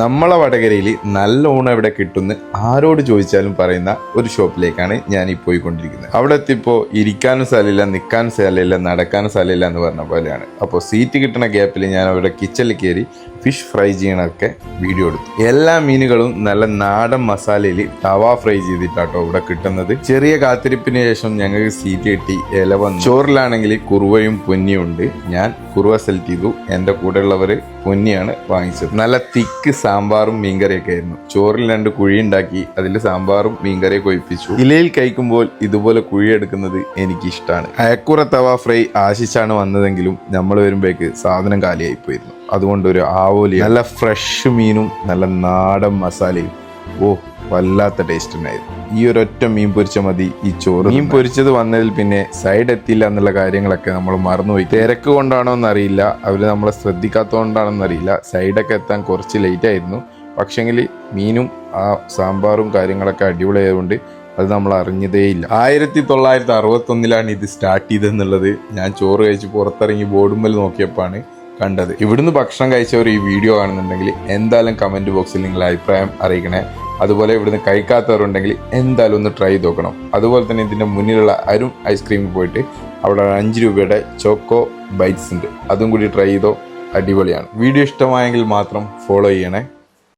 നമ്മളെ വടകരയിൽ നല്ല ഊണ് എവിടെ കിട്ടുന്ന ആരോട് ചോദിച്ചാലും പറയുന്ന ഒരു ഷോപ്പിലേക്കാണ് ഞാൻ ഈ പോയിക്കൊണ്ടിരിക്കുന്നത്. അവിടെ എത്തിയപ്പോൾ ഇരിക്കാനും സ്ഥലമില്ല നിൽക്കാനും സ്ഥലമില്ല നടക്കാനും സ്ഥലമില്ല എന്ന് പറഞ്ഞ പോലെയാണ്. അപ്പോൾ സീറ്റ് കിട്ടുന്ന ഗ്യാപ്പിൽ ഞാൻ അവിടെ കിച്ചണിൽ കയറി ഫിഷ് ഫ്രൈ ചെയ്യണമൊക്കെ വീഡിയോ എടുത്തു. എല്ലാ മീനുകളും നല്ല നാടൻ മസാലയിൽ തവ ഫ്രൈ ചെയ്തിട്ടാട്ടോ ഇവിടെ കിട്ടുന്നത്. ചെറിയ കാത്തിരിപ്പിന് ശേഷം ഞങ്ങൾക്ക് സീറ്റ് കിട്ടി ഇല വന്നു. ചോറിലാണെങ്കിൽ കുറുവയും പൊന്നിയും ഉണ്ട്. ഞാൻ കുറുവ സെലക്ട് ചെയ്തു. എന്റെ കൂടെയുള്ളവർ പൊന്നിയാണ് വാങ്ങിച്ചത്. നല്ല തിക്ക് സാമ്പാറും മീൻകറിയൊക്കെ ആയിരുന്നു. ചോറിൽ രണ്ട് കുഴി ഉണ്ടാക്കി അതിൽ സാമ്പാറും മീൻകറിയൊക്കെ ഒഴിപ്പിച്ചു. ഇലയിൽ കഴിക്കുമ്പോൾ ഇതുപോലെ കുഴി എടുക്കുന്നത് എനിക്ക് ഇഷ്ടമാണ് അയക്കുറ തവ ഫ്രൈ ആശിച്ചാണ് വന്നതെങ്കിലും നമ്മൾ വരുമ്പോഴേക്ക് സാധനം കാലിയായി പോയിരുന്നു. അതുകൊണ്ട് ഒരു ആവോലി നല്ല ഫ്രഷ് മീനും നല്ല നാടൻ മസാലയും. ഓ വല്ലാത്ത ടേസ്റ്റ് ഉണ്ടായിരുന്നു ഈ ഒരൊറ്റ മീൻ പൊരിച്ച മതി ഈ ചോറ് മീൻ പൊരിച്ചത് വന്നതിൽ പിന്നെ സൈഡ് എത്തിയില്ല എന്നുള്ള കാര്യങ്ങളൊക്കെ നമ്മൾ മറന്നുപോയി. തിരക്ക് കൊണ്ടാണോ എന്നറിയില്ല അവർ നമ്മളെ ശ്രദ്ധിക്കാത്തതുകൊണ്ടാണെന്ന് അറിയില്ല. സൈഡൊക്കെ എത്താൻ കുറച്ച് ലേറ്റ് ആയിരുന്നു. പക്ഷെങ്കിൽ മീനും ആ സാമ്പാറും കാര്യങ്ങളൊക്കെ അടിപൊളിയായതുകൊണ്ട് അത് നമ്മൾ അറിഞ്ഞതേയില്ല. ആയിരത്തി തൊള്ളായിരത്തി അറുപത്തൊന്നിലാണ് ഇത് സ്റ്റാർട്ട് ചെയ്തെന്നുള്ളത് ഞാൻ ചോറ് കഴിച്ച് പുറത്തിറങ്ങി ബോർഡുമ്മൽ നോക്കിയപ്പോഴാണ് കണ്ടത്. ഇവിടുന്ന് ഭക്ഷണം കഴിച്ചവർ ഈ വീഡിയോ കാണുന്നുണ്ടെങ്കിൽ എന്തായാലും കമന്റ് ബോക്സിൽ നിങ്ങളുടെ അഭിപ്രായം അറിയിക്കണേ. അതുപോലെ ഇവിടുന്ന് കഴിക്കാത്തവരുണ്ടെങ്കിൽ എന്തായാലും ഒന്ന് ട്രൈ ചെയ്ത് നോക്കണം. അതുപോലെ തന്നെ ഇതിന്റെ മുന്നിലുള്ള അരും ഐസ്ക്രീമിൽ പോയിട്ട് അവിടെ അഞ്ച് രൂപയുടെ ചോക്കോ ബൈറ്റ്സ് ഉണ്ട്. അതും കൂടി ട്രൈ ചെയ്തോ. അടിപൊളിയാണ്. വീഡിയോ ഇഷ്ടമായെങ്കിൽ മാത്രം ഫോളോ ചെയ്യണേ.